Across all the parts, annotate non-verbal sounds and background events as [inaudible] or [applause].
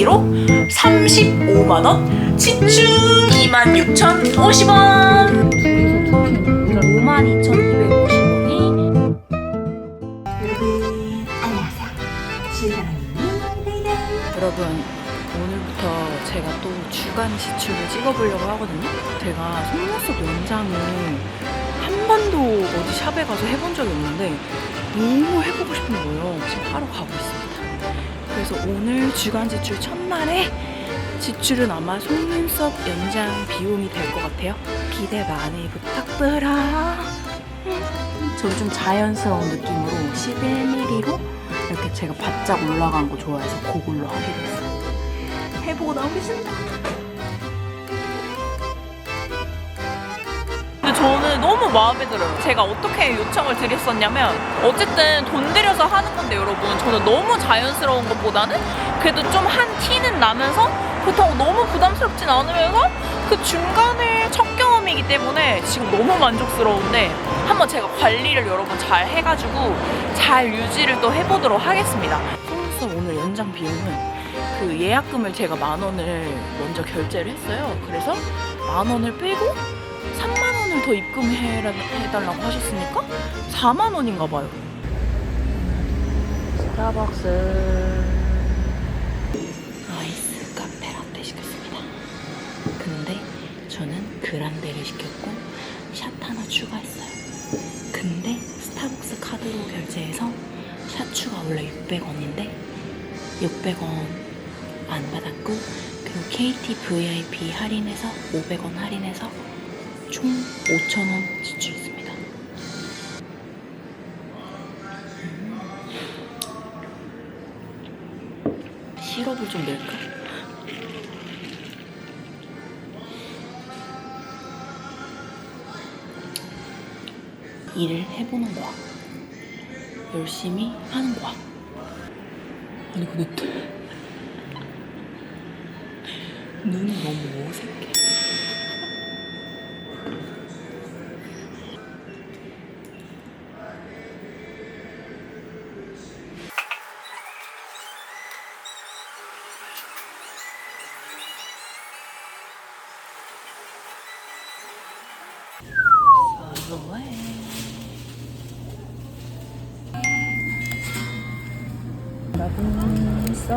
1kg 35만원 지출 26,050원 52,250원이 여러분 안녕하세요. 지혜사랑입니다. 여러분 오늘부터 제가 또 주간 지출을 찍어보려고 하거든요. 제가 속눈썹 연장을 한 번도 어디 샵에 가서 해본 적이 없는데 너무 해보고 싶은 거예요. 지금 하러 가고 있습니다. 그래서 오늘 주간 지출 첫날에 지출은 아마 속눈썹 연장 비용이 될 것 같아요. 기대 많이 부탁드라. 저는 좀 자연스러운 느낌으로 11mm로 이렇게 제가 바짝 올라간 거 좋아해서 그걸로 하기로 했어요. 해보고 나오겠습니다. 저는 너무 마음에 들어요. 제가 어떻게 요청을 드렸었냐면 어쨌든 돈 들여서 하는 건데 여러분 저는 너무 자연스러운 것보다는 그래도 좀 한 티는 나면서 그렇다고 너무 부담스럽진 않으면서 그 중간에 첫 경험이기 때문에 지금 너무 만족스러운데 한번 제가 관리를 여러분 잘 해가지고 잘 유지를 또 해보도록 하겠습니다. 속눈썹 오늘 연장 비용은 그 예약금을 제가 만 원을 먼저 결제를 했어요. 그래서 만 원을 빼고 3만 원을 더 입금해달라고 하셨으니까 4만 원인가 봐요. 스타벅스 아이스 카페 라떼 시켰습니다. 근데 저는 그란데를 시켰고 샷 하나 추가했어요. 근데 스타벅스 카드로 결제해서 샷 추가 원래 600원인데 600원 안 받았고 그리고 KT VIP 할인해서 500원 할인해서 총 5,000원 지출했습니다. 음. 시럽을 좀 넣을까? 일을 해보는 거야. 열심히 하는 거야. 아니 근데 눈이 너무 어색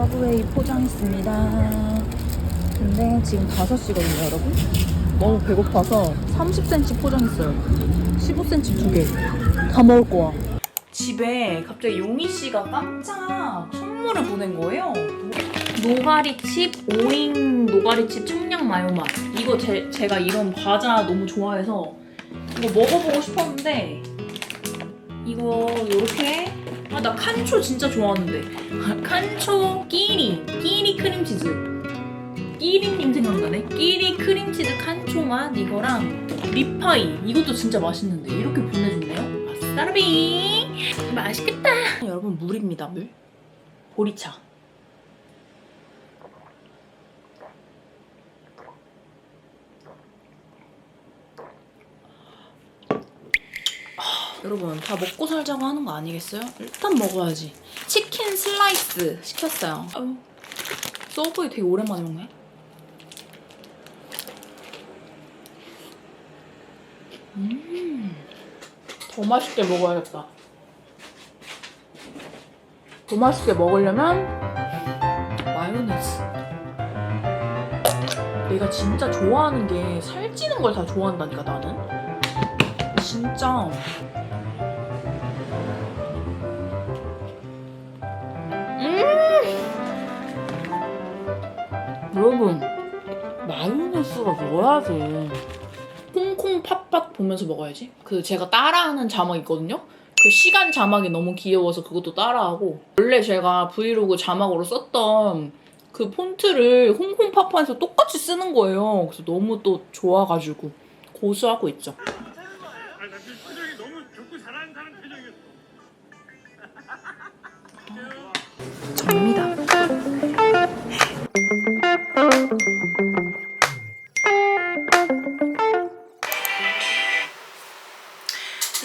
서브웨이 포장했습니다. 근데 지금 5시거든요, 여러분. 너무 배고파서 30cm 포장했어요. 15cm 두 개. 다 먹을 거야. 집에 갑자기 용희 씨가 깜짝 선물을 보낸 거예요. 노가리칩 오잉 노가리칩 청량 마요 맛. 이거 제, 제가 이런 과자 너무 좋아해서 이거 먹어보고 싶었는데 이거 이렇게 아 나 칸초 진짜 좋아하는데. [laughs] 칸초 끼리 끼리 크림치즈. 끼리님 생각나네? 끼리 크림치즈 칸초 맛 이거랑 리파이. 이것도 진짜 맛있는데. 이렇게 보내줬네요. 아싸라비. 맛있겠다. 여러분 물입니다. 물? 보리차 여러분 다 먹고 살자고 하는 거 아니겠어요? 일단 먹어야지. 치킨 슬라이스 시켰어요. 서브웨이 되게 오랜만에 먹네. 음 더 맛있게 먹어야겠다. 더 맛있게 먹으려면 마요네즈. 내가 진짜 좋아하는 게 살찌는 걸 다 좋아한다니까 나는. 진짜 여러분 마요네즈가 넣어야지. 콩콩 팥팥 보면서 먹어야지. 그 제가 따라하는 자막 있거든요? 그 시간 자막이 너무 귀여워서 그것도 따라하고. 원래 제가 브이로그 자막으로 썼던 그 폰트를 콩콩 팥팥에서 똑같이 쓰는 거예요. 그래서 너무 또 좋아가지고 고수하고 있죠. 아니 나 지금 표정이 너무 좋고 잘하는 사람 표정이었어. 접니다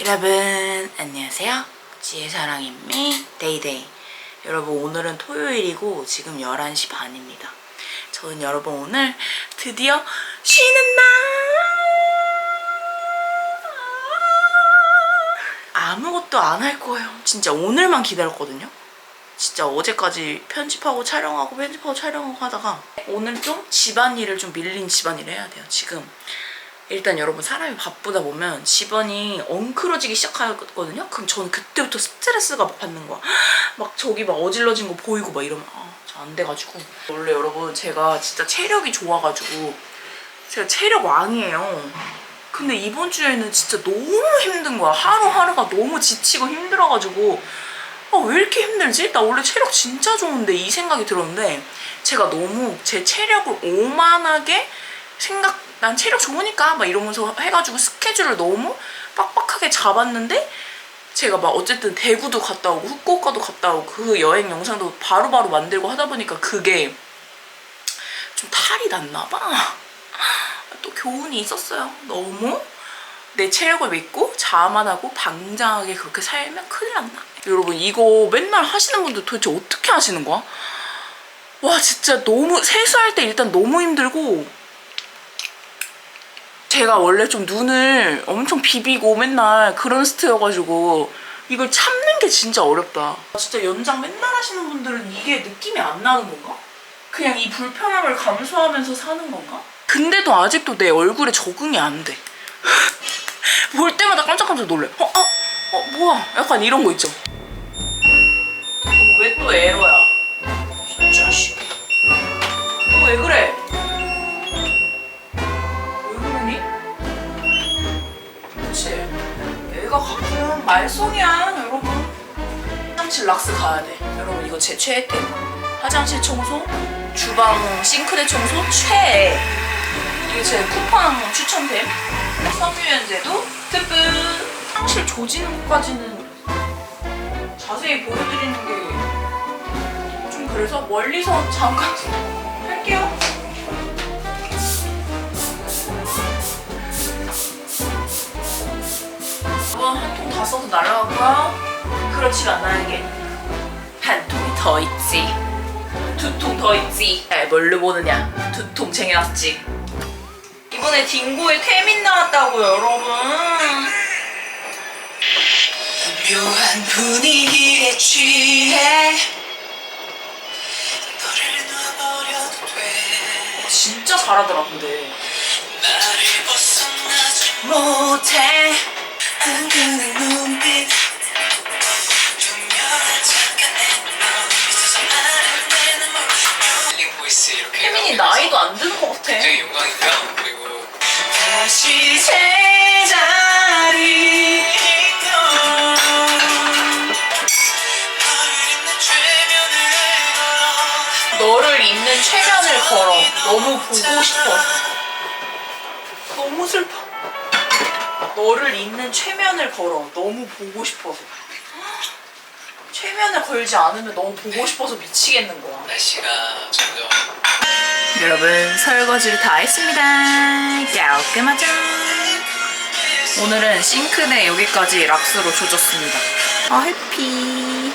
여러분 안녕하세요 지혜 사랑입니다 데이데이 여러분 오늘은 토요일이고 지금 11시 반입니다. 저는 여러분 오늘 드디어 쉬는 날! 아무것도 안 할 거예요. 진짜 오늘만 기다렸거든요. 진짜 어제까지 편집하고 촬영하고 편집하고 촬영하고 하다가 오늘 좀 집안일을 좀 밀린 집안일을 해야 돼요. 지금 일단 여러분 사람이 바쁘다 보면 집안이 엉클어지기 시작하거든요. 그럼 저는 그때부터 스트레스가 막 받는 거야. [gasps] 막 저기 막 어질러진 거 보이고 막 이러면 아, 저안 돼가지고 원래 여러분 제가 진짜 체력이 좋아가지고 제가 체력 왕이에요. 근데 이번 주에는 진짜 너무 힘든 거야. 하루하루가 너무 지치고 힘들어가지고 아, 왜 이렇게 힘들지? 나 원래 체력 진짜 좋은데 이 생각이 들었는데 제가 너무 제 체력을 오만하게 생각 난 체력 좋으니까 막 이러면서 해가지고 스케줄을 너무 빡빡하게 잡았는데 제가 막 어쨌든 대구도 갔다 오고 후쿠오카도 갔다 오고 그 여행 영상도 바로바로 만들고 하다 보니까 그게 좀 탈이 났나 봐. 또 교훈이 있었어요. 너무 내 체력을 믿고 자만하고 방장하게 그렇게 살면 큰일 난다. 여러분 이거 맨날 하시는 분들 도대체 어떻게 하시는 거야? 와 진짜 너무 세수할 때 일단 너무 힘들고 제가 원래 좀 눈을 엄청 비비고 맨날 그런 스트여가지고 이걸 참는 게 진짜 어렵다. 진짜 연장 맨날 하시는 분들은 이게 느낌이 안 나는 건가? 그냥 이 불편함을 감수하면서 사는 건가? 근데도 아직도 내 얼굴에 적응이 안 돼. [laughs] 볼 때마다 깜짝깜짝 놀래. 어, 어, 어, 뭐야? 약간 이런 거 있죠? 왜 또 에러야? 진짜 씨. 너왜 그래? 왜 그러니? 그치? 애가 가끔 말썽이야, 여러분. 화장실 락스 가야 돼. 여러분, 이거 제 최애 템. 화장실 청소, 주방 싱크대 청소 최애. 이게 제 쿠팡 추천템. 섬유유연제도 뜨뜻. 화장실 조지는 것까지는 자세히 보여드리는 게 좀 그래서 멀리서 잠깐 [laughs] 할게요. 이번 한통 다 써서 날라가고요. 그렇지가 않아야게 한 통이 더 있지. 두 통 더 있지. 에, 뭘로 보느냐? 두 통 쟁여놨지. 이번에 딩고에 태민 나왔다고요, 여러분. 묘한 분위기에 취해. 너를 놔버려도 돼. 진짜 잘하더라 근데. 나를 벗어나지 못해. 안 그는 눈빛. 말을 보이스 이렇게 태민이 나오면서 나이도 안 드는 것 같아. 굉장히. 그리고 다시 제 걸어 너무 보고 싶어 너무 슬퍼 너를 잇는 최면을 걸어 너무 보고 싶어서 최면을 걸지 않으면 너무 보고 싶어서 미치겠는 거야 날씨가 점점 여러분 설거지를 다 했습니다. 깔끔하죠? 오늘은 싱크대 여기까지 락스로 조졌습니다. 아 해피.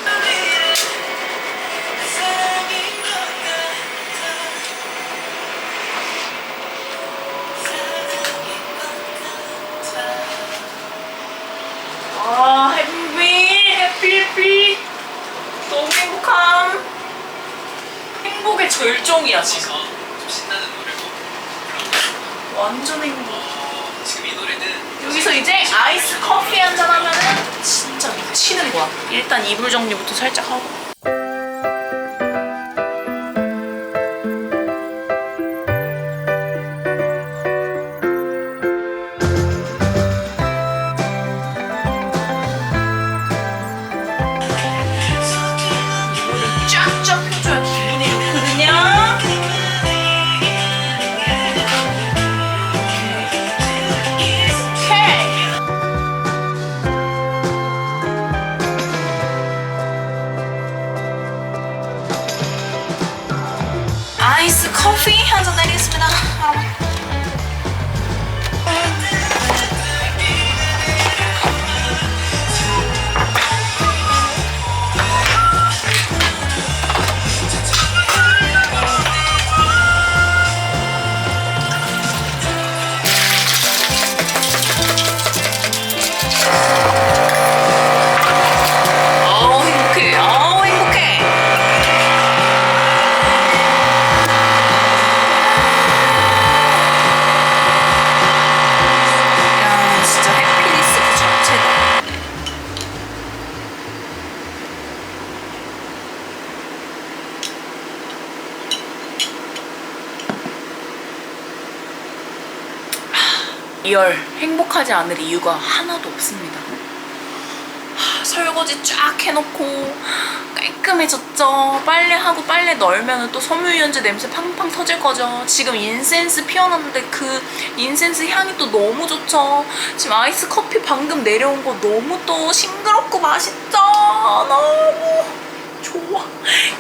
아 해피 해피 너무 행복함. 행복의 절정이야 지금. 좀 신나는 노래고 그런 거. 완전 행복. 어, 지금 이 노래는 여기서 이제 아이스 커피 한잔 하면은 진짜 미치는 거야. 일단 이불 정리부터 살짝 하고. 리얼 행복하지 않을 이유가 하나도 없습니다. 하, 설거지 쫙 해놓고 깔끔해졌죠. 빨래하고 빨래 널면 또 섬유유연제 냄새 팡팡 터질 거죠. 지금 인센스 피워놨는데 그 인센스 향이 또 너무 좋죠. 지금 아이스 커피 방금 내려온 거 너무 또 싱그럽고 맛있죠. 너무 좋아.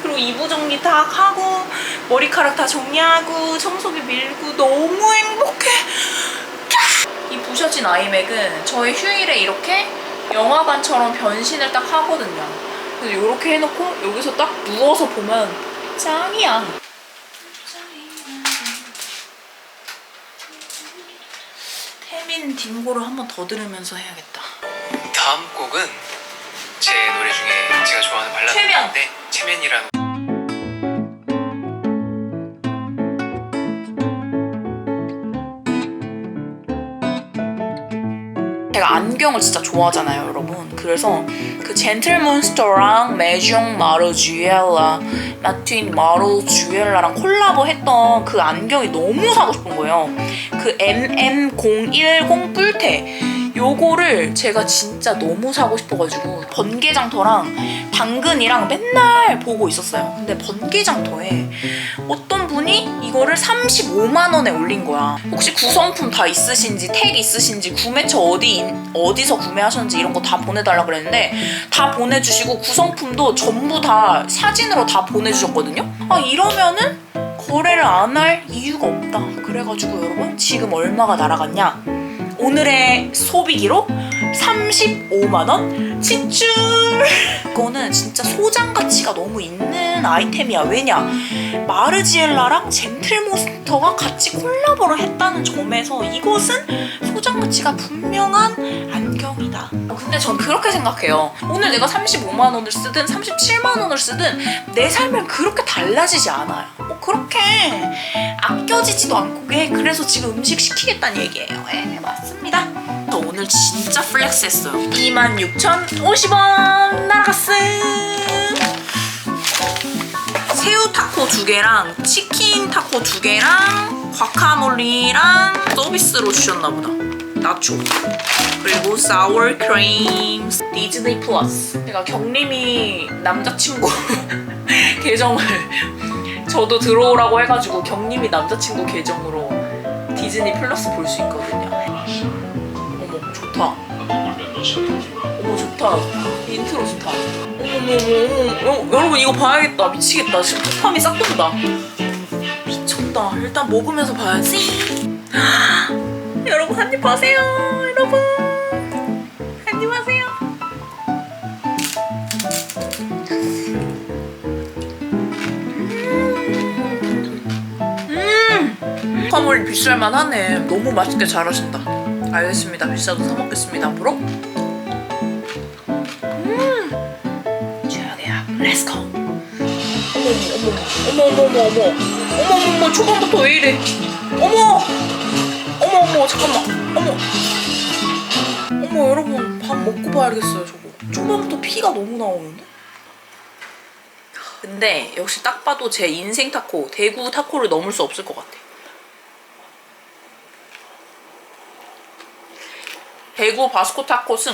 그리고 이부 정리 다 하고 머리카락 다 정리하고 청소기 밀고 너무 행복해. 이 부셔진 아이맥은 저의 휴일에 이렇게 영화관처럼 변신을 딱 하거든요. 그래서 이렇게 해놓고 여기서 딱 누워서 보면 짱이야. 태민 딩고를 한 번 더 들으면서 해야겠다. 다음 곡은 제 노래 중에 제가 좋아하는 발라드 최면. 최면이라는 안경을 진짜 좋아하잖아요, 여러분. 그래서 그 젠틀몬스터랑 메종 마르주엘라, 마틴 마르주엘라랑 콜라보 했던 그 안경이 너무 사고 싶은 거예요. 그 MM010 뿔테. 요거를 제가 진짜 너무 사고 싶어가지고 번개장터랑 당근이랑 맨날 보고 있었어요. 근데 번개장터에 어떤 분이 이거를 35만 원에 올린 거야. 혹시 구성품 다 있으신지 택 있으신지 구매처 어디 인- 어디서 구매하셨는지 이런 거 다 보내달라 그랬는데 다 보내주시고 구성품도 전부 다 사진으로 다 보내주셨거든요. 아 이러면은 거래를 안 할 이유가 없다. 그래가지고 여러분 지금 얼마가 날아갔냐? 오늘의 소비기로 35만 원 지출. 이거는 진짜 소장 가치가 너무 있는 아이템이야. 왜냐? 마르지엘라랑 젠틀몬스터가 같이 콜라보를 했다는 점에서 이것은 소장 가치가 분명한 안경이다. 어, 근데 전 그렇게 생각해요. 오늘 내가 35만 원을 쓰든 37만 원을 쓰든 내 삶은 그렇게 달라지지 않아요. 뭐 그렇게 아껴지지도 않고 게 그래서 지금 음식 시키겠다는 얘기예요. 예, 맞습니다. 저 오늘 진짜 플렉스 했어요. 26,050원 날아갔음. 새우 타코 두 개랑 치킨 타코 두 개랑 과카몰리랑 서비스로 주셨나 보다. 나초. 그리고 사워 크림 디즈니 플러스. 제가 경림이 남자친구 [laughs] 계정을 저도 들어오라고 해가지고 경림이 남자친구 계정으로 디즈니 플러스 볼 수 있거든요. 어머 좋다. 인트로 좋다. 어머머머 어머 여러분 이거 봐야겠다. 미치겠다. 지금 도파민 싹 돈다. 미쳤다. 일단 먹으면서 봐야지. [gasps] 여러분 한입 하세요. 여러분 한 입 하세요. 음, 화물 비쌀만 하네. 너무 맛있게 잘하신다. 알겠습니다. 비싸도 사 먹겠습니다. 앞으로. Let's go. 어머 어머 어머 어머 어머 어머 어머 초반부터 왜 이래? 어머 어머 어머 잠깐만 어머 어머 여러분 밥 먹고 봐야겠어요 저거. 초반부터 피가 너무 나오는데? 근데 역시 딱 봐도 제 인생 타코 대구 타코를 넘을 수 없을 것 같아. 대구 바스코 타코 승.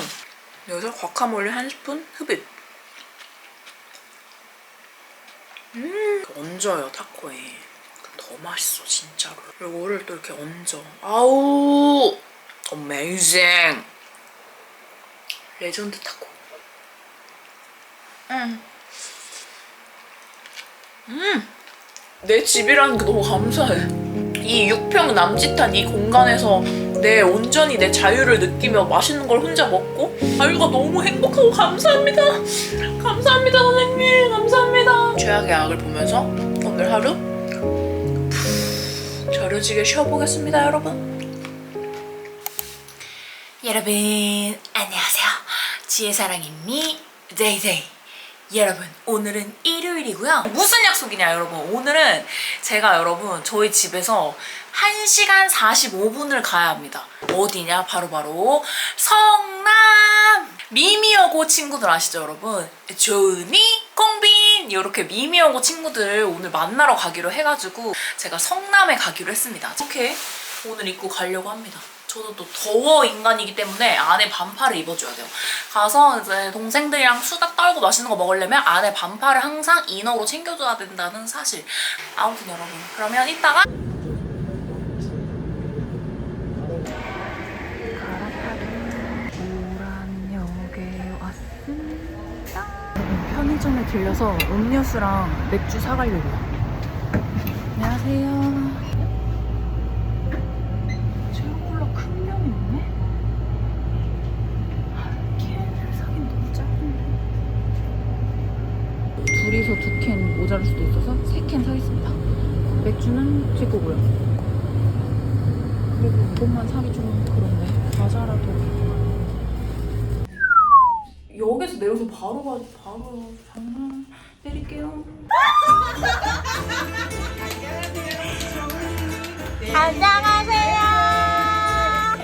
여기서 과카몰리 한 스푼 흡입. 음 얹어요 타코에. 더 맛있어 진짜로. 이거를 또 이렇게 얹어. 아우! 어메이징 레전드 타코. 음. 음. 내 집이라는 게 너무 감사해. 이 6평 남짓한 이 공간에서 내 온전히 내 자유를 느끼며 맛있는 걸 혼자 먹고 자유가 너무 행복하고 감사합니다. 감사합니다 선생님. 감사합니다 최악의 악을 보면서 오늘 하루 푹 저려지게 쉬어보겠습니다 여러분. 여러분 안녕하세요. 지혜사랑입니 데이데이. 여러분 오늘은 일요일이고요. 무슨 약속이냐 여러분? 오늘은 제가 여러분 저희 집에서 1시간 45분을 가야 합니다. 어디냐? 바로바로 성남. 미미여고 친구들 아시죠 여러분? 조은이 꽁빈 이렇게 미미여고 친구들 오늘 만나러 가기로 해가지고 제가 성남에 가기로 했습니다 이렇게 오늘 입고 가려고 합니다 저는 또 더워 인간이기 때문에 안에 반팔을 입어줘야 돼요. 가서 이제 동생들이랑 수다 떨고 맛있는 거 먹으려면 안에 반팔을 항상 이너로 챙겨줘야 된다는 사실. 아무튼 여러분 그러면 이따가 들려서 음료수랑 맥주 사가려고요. 안녕하세요. 제로콜라 큰 병이 있네? 한 캔을 사긴 너무 작은데. 둘이서 두 캔 모자랄 수도 있어서 세 캔 사겠습니다. 맥주는 제 거고요. 그리고 이것만 사기 좀 그런데 과자라도 역에서 내려서 바로 가 바로 장난 때릴게요.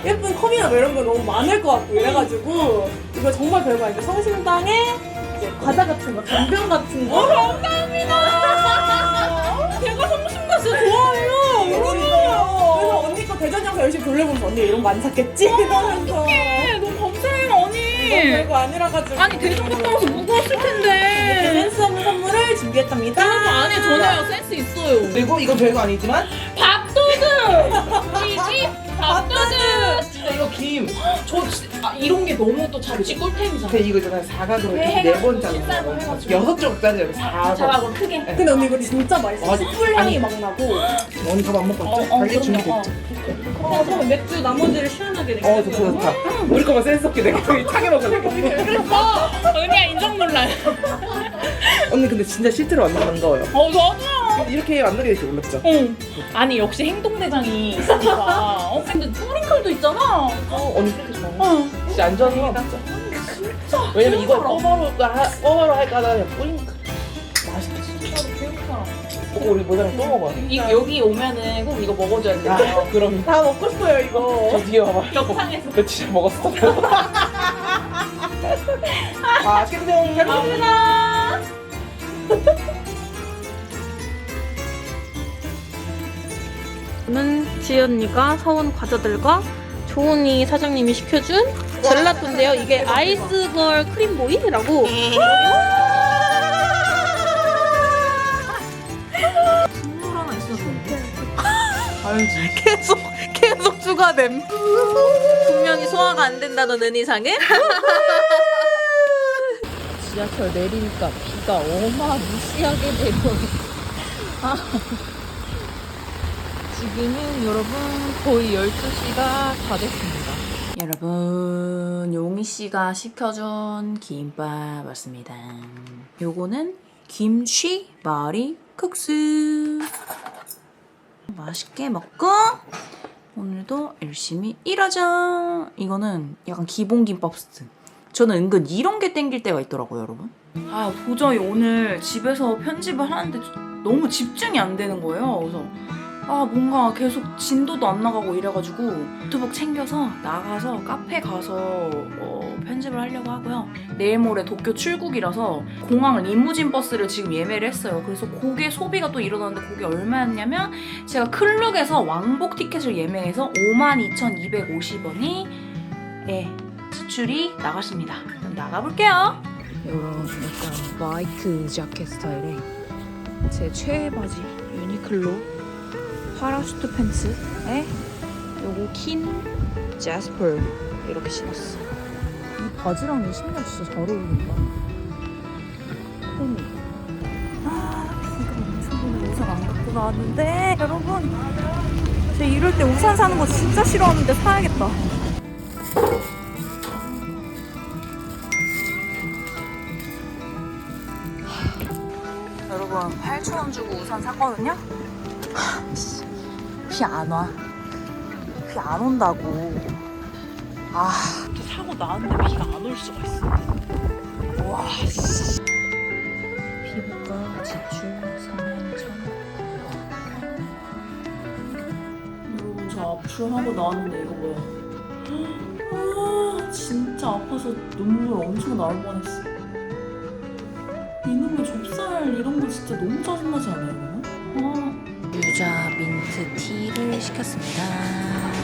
예쁜 컵이나 뭐 이런 거 너무 많을 것 같고 이래가지고 이거 정말 별거 아니고 성심당에 이제 과자 같은 거, 간병 같은 거. 어, 감사합니다. 제가 성심당 진짜 좋아해요. 여러분. 그래서 언니 거 대전 영상 열심히 돌려보면서 언니 이런 거 안 샀겠지? 이러면서. 별거 아니라 가지고. 아니 대중 갔다 와서 무거웠을 텐데. 센스 없는 선물을 준비했답니다. 여러분 안에 전화요 센스 있어요. 그리고 이건 별거 아니지만 밥도둑. 이집 밥도둑. 진짜 이거 김 저 진- 아, 이런 게 너무 또 자르지 꿀템이잖아. 근데 이거 있잖아 사각으로 네, 네 해가지고 번 자르는 식사를 거 해가지고. 여섯 쪽짜리 사각 자라고 크게. 근데 언니 이거 진짜 맛있어. 맞아. 숯불 향이 막 나고. 언니 밥안 먹고 왔죠? 어, 달리 그럼요. 준비됐죠? 어, 그럼 맥주 나머지를 시원하게 어 좋다 좋다 우리 거만 센스 없게 내가 여기 차게 먹을래 언니야 인정 놀라요. 언니 근데 진짜 실제로 완전 반가워요 어 저도요. 이렇게 만나게 될줄 몰랐죠? 응. 아니 역시 행동대장이 있으니까. 어 근데 스프링클도 있잖아. 어 언니 그렇게 좋아 어. 진짜 안전하다 진짜 왜냐면 이걸 꼬바로 하- 꼬바로 할까 하다가 그냥 뿌린 맛있다 진짜 어, 우리 모자랑 또 먹어야 돼 이, 여기 오면은 꼭 이거 먹어줘야 돼요. 아, 그럼 다 먹고 싶어요 이거. 저 뒤에 봐봐 격상에서. 너 진짜 먹었어? 맛있게 드세요 잘 먹습니다 저는 지연이가 사온 과자들과 조은이 사장님이 시켜준 젤라또인데요. 이게 아이스걸 크림보이라고. 알지 [laughs] 계속 계속 추가됨. 분명히 소화가 안 된다는 은이상은. [laughs] 지하철 내리니까 비가 어마무시하게 내려오네. 아. 지금은 여러분 거의 12시가 다 됐습니다. 여러분 용희 씨가 시켜준 김밥 왔습니다. 요거는 김치 마리 국수. 맛있게 먹고 오늘도 열심히 일하자. 이거는 약간 기본 김밥 스트. 저는 은근 이런 게 땡길 때가 있더라고요, 여러분. 아 도저히 오늘 집에서 편집을 하는데 너무 집중이 안 되는 거예요. 그래서 아 뭔가 계속 진도도 안 나가고 이래가지고 노트북 챙겨서 나가서 카페 가서 어, 편집을 하려고 하고요. 내일 모레 도쿄 출국이라서 공항 리무진 버스를 지금 예매를 했어요. 그래서 그게 소비가 또 일어났는데 그게 얼마였냐면 제가 클룩에서 왕복 티켓을 예매해서 52,250원이 예 지출이 나갔습니다. 그럼 나가볼게요. 이런 약간 화이트 자켓 스타일의 제 최애 바지 유니클로 파라슈트 팬츠에 요거 킨 제스퍼 이렇게 신었어. 이 바지랑 이 신발 진짜 잘 어울린다. 톤이. 아, 비가 엄청. 우산 안 갖고 나왔는데 여러분 제 이럴 때 우산 사는 거 진짜 싫어하는데 사야겠다. 여러분 8,000원 주고 우산 샀거든요? 비 안 와. 비 안 온다고. 아, 또 사고 나왔는데 비가 안 올 수가 있어. 와, 씨. 피부과 지출 41,000원. 여러분, 저 앞으로 하고 나왔는데 이거 뭐야? 아, 진짜 아파서 눈물 엄청 나올 뻔했어. 이놈의 좁쌀 이런 거 진짜 너무 짜증나지 않아요? 아. 유자 민트 티를 시켰습니다.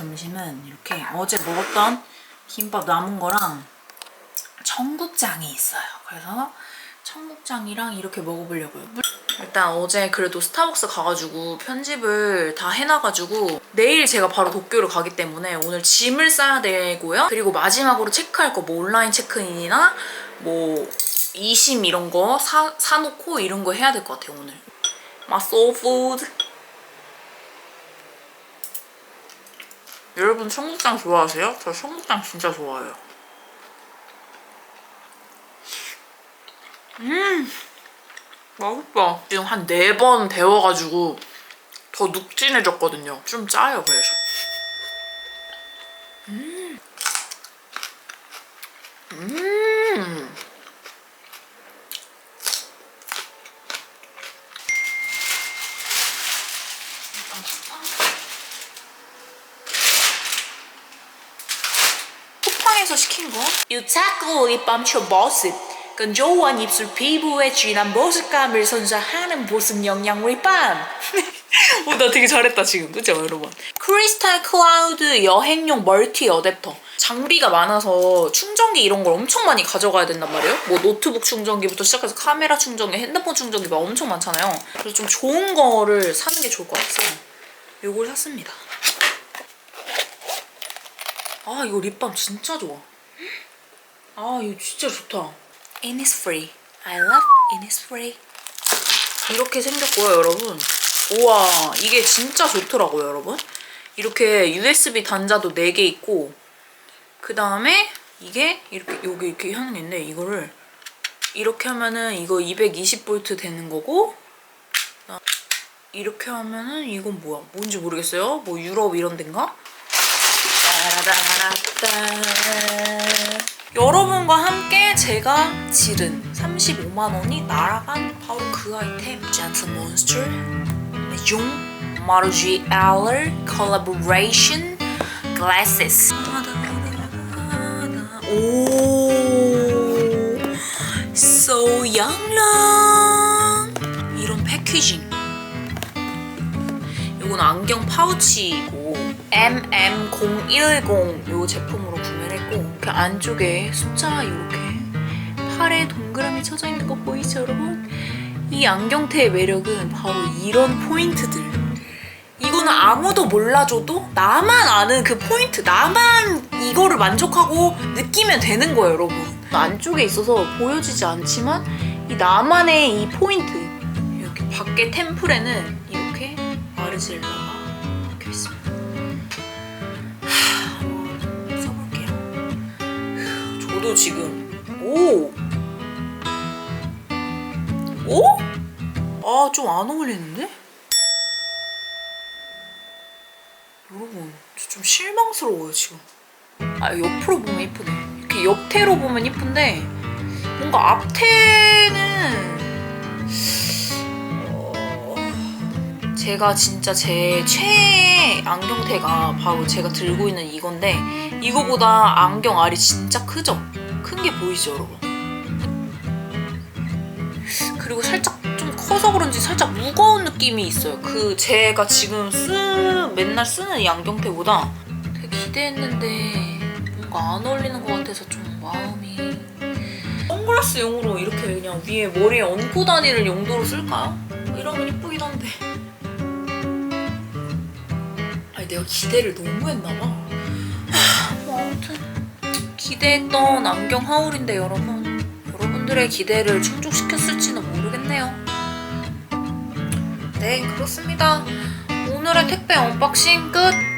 점심은 이렇게 어제 먹었던 김밥 남은 거랑 청국장이 있어요. 그래서 청국장이랑 이렇게 먹어보려고요. 일단 어제 그래도 스타벅스 가가지고 편집을 다 해놔가지고 내일 제가 바로 도쿄를 가기 때문에 오늘 짐을 싸야 되고요. 그리고 마지막으로 체크할 거 뭐 온라인 체크인이나 뭐 이심 이런 거 사, 사놓고 이런 거 해야 될 것 같아요 오늘. 마 소푸 여러분 청국장 좋아하세요? 저 청국장 진짜 좋아해요. 음 맛있다. 지금 한 네 번 데워가지고 더 눅진해졌거든요. 좀 짜요 그래서. 음. 음. 거? 유타코 립밤초 모습. 건조한 입술 피부에 진한 보습감을 선사하는 보습 영양 립밤. 오, 나 되게 잘했다 지금. 그죠 여러분? 크리스탈 클라우드 여행용 멀티 어댑터. 장비가 많아서 충전기 이런 걸 엄청 많이 가져가야 된단 말이에요. 뭐 노트북 충전기부터 시작해서 카메라 충전기 핸드폰 충전기 막 엄청 많잖아요. 그래서 좀 좋은 거를 사는 게 좋을 것 같아서 요걸 샀습니다. 아 이거 립밤 진짜 좋아 아 이거 진짜 좋다. Innisfree I love Innisfree 이렇게 생겼고요 여러분. 우와 이게 진짜 좋더라고요 여러분. 이렇게 USB 단자도 4개 있고 그 다음에 이게 이렇게 여기 이렇게 하는 게 있는데 이거를 이렇게 하면은 이거 220V 되는 거고 이렇게 하면은 이건 뭐야? 뭔지 모르겠어요. 뭐 유럽 이런 데인가? 따라라라따. 여러분과 함께 제가 지른 35만 원이 날아간 바로 그 아이템. 젠틀 몬스터 용. 마르지 엘러 콜라보레이션 글래시스 오. So young 이런 패키징. 이건 안경 파우치이고 MM010 요 제품으로 했고 그 안쪽에 숫자 이렇게 팔에 동그라미 쳐져 있는 거 보이시죠 여러분? 이 안경테의 매력은 바로 이런 포인트들. 이거는 아무도 몰라줘도 나만 아는 그 포인트 나만 이거를 만족하고 느끼면 되는 거예요 여러분. 안쪽에 있어서 보여지지 않지만 이 나만의 이 포인트 이렇게 밖에 템플에는 이렇게 아르젤라가 박혀 있습니다 지금 오! 오? 아, 좀 안 어울리는데? 여러분, 저좀 실망스러워요, 지금. 아, 옆으로 보면 이쁘네. 이렇게 옆태로 보면 이쁜데, 뭔가 앞태는. 어, 제가 진짜 제 최애 안경테가 바로 제가 들고 있는 이건데, 이거보다 안경 알이 진짜 크죠? 큰 게 보이죠, 여러분? 그리고 살짝 좀 커서 그런지 살짝 무거운 느낌이 있어요. 그 제가 지금 쓰 맨날 쓰는 이 안경테보다 되게 기대했는데 뭔가 안 어울리는 것 같아서 좀 마음이 선글라스용으로 이렇게 그냥 위에 머리에 얹고 다니는 용도로 쓸까요? 이러면 이쁘긴 한데 아니 내가 기대를 너무 했나봐 기대했던 안경 하울인데 여러분 여러분들의 기대를 충족시켰을지는 모르겠네요. 네, 그렇습니다. 오늘의 택배 언박싱 끝!